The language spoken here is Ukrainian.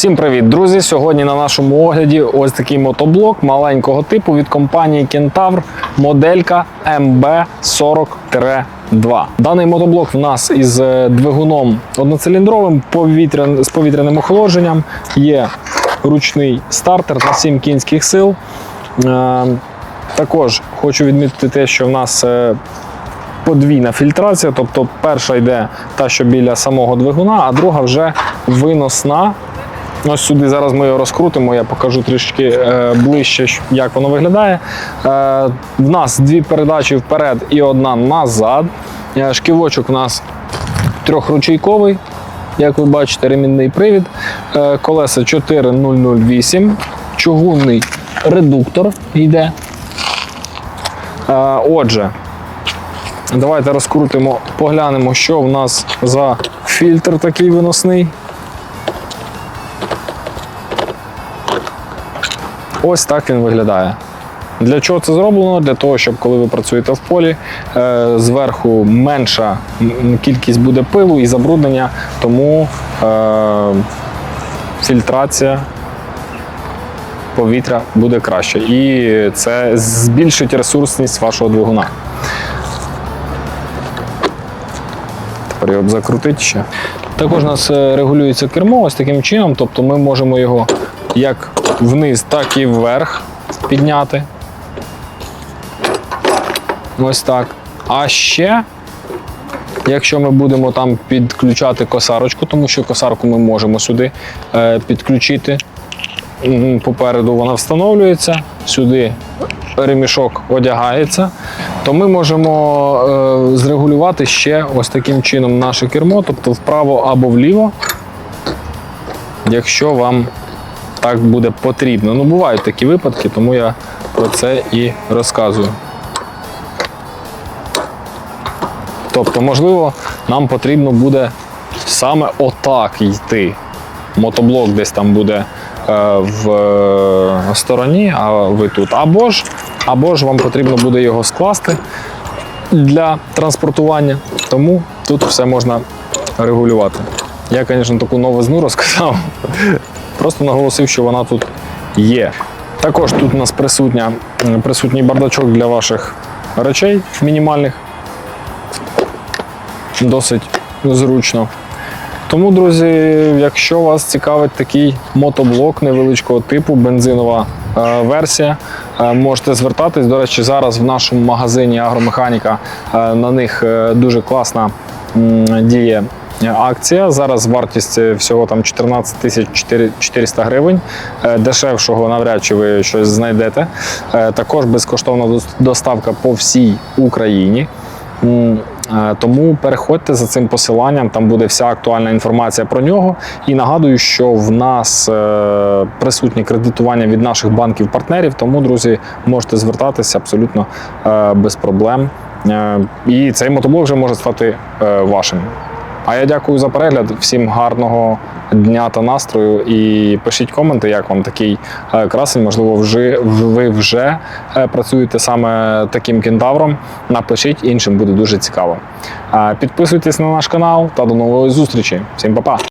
Всім привіт, друзі! Сьогодні на нашому огляді ось такий мотоблок маленького типу від компанії Кентавр, моделька MB40-2. Даний мотоблок в нас із е, двигуном одноциліндровим з повітряним охолодженням. Є ручний стартер на 7 кінських сил. Е, Також хочу відмітити те, що в нас е, подвійна фільтрація, тобто перша йде та, що біля самого двигуна, а друга вже виносна. Ось сюди зараз ми його розкрутимо, я покажу трішки е, ближче, як воно виглядає. Е, в нас дві передачі вперед і одна назад. Е, шківочок у нас трьохручейковий, як ви бачите, ремінний привід. Колеса 4008, чугунний редуктор йде. Отже, Давайте розкрутимо, поглянемо, що в нас за фільтр такий виносний. Ось так він виглядає. Для чого це зроблено? Для того, щоб коли ви працюєте в полі, е, зверху менша кількість буде пилу і забруднення, тому е, фільтрація повітря буде краще. І це збільшить ресурсність вашого двигуна. Тепер його закрутити ще. Також у нас е, регулюється кермо ось таким чином, тобто ми можемо його як вниз, так і вверх підняти. Ось так. А ще, якщо ми будемо там підключати косарочку, тому що косарку ми можемо сюди е, підключити. Попереду вона встановлюється, сюди ремішок одягається, то ми можемо е, зрегулювати ще ось таким чином наше кермо, тобто вправо або вліво, якщо вам так буде потрібно. Ну, бувають такі випадки, тому я про це і розказую. Тобто, можливо, нам потрібно буде саме отак йти. Мотоблок десь там буде е, в е, стороні, а ви тут. Або ж, або ж вам потрібно буде його скласти для транспортування. Тому тут все можна регулювати. Я, звісно, таку новизну розказав. Просто наголосив, що вона тут є. Також тут у нас присутня, присутній бардачок для ваших речей мінімальних. Досить зручно. Тому, друзі, якщо вас цікавить такий мотоблок невеличкого типу, бензинова е, версія, е, можете звертатись. До речі, зараз в нашому магазині Агромеханіка е, на них дуже класна діє акція. Зараз вартість всього там 14 тисяч 400 гривень. Е, Дешевшого навряд чи ви щось знайдете. Е, Також безкоштовна дос- доставка по всій Україні. Е, Тому переходьте за цим посиланням, там буде вся актуальна інформація про нього. І нагадую, що в нас присутнє кредитування від наших банків-партнерів, тому, друзі, можете звертатися абсолютно без проблем. І цей мотоблок вже може стати вашим. А я дякую за перегляд. Всім гарного дня та настрою. І пишіть коменти, як вам такий е, красень. Можливо, вже ви вже е, працюєте саме таким кентавром. Напишіть, іншим буде дуже цікаво. Е, Підписуйтесь на наш канал та до нової зустрічі. Всім па-па!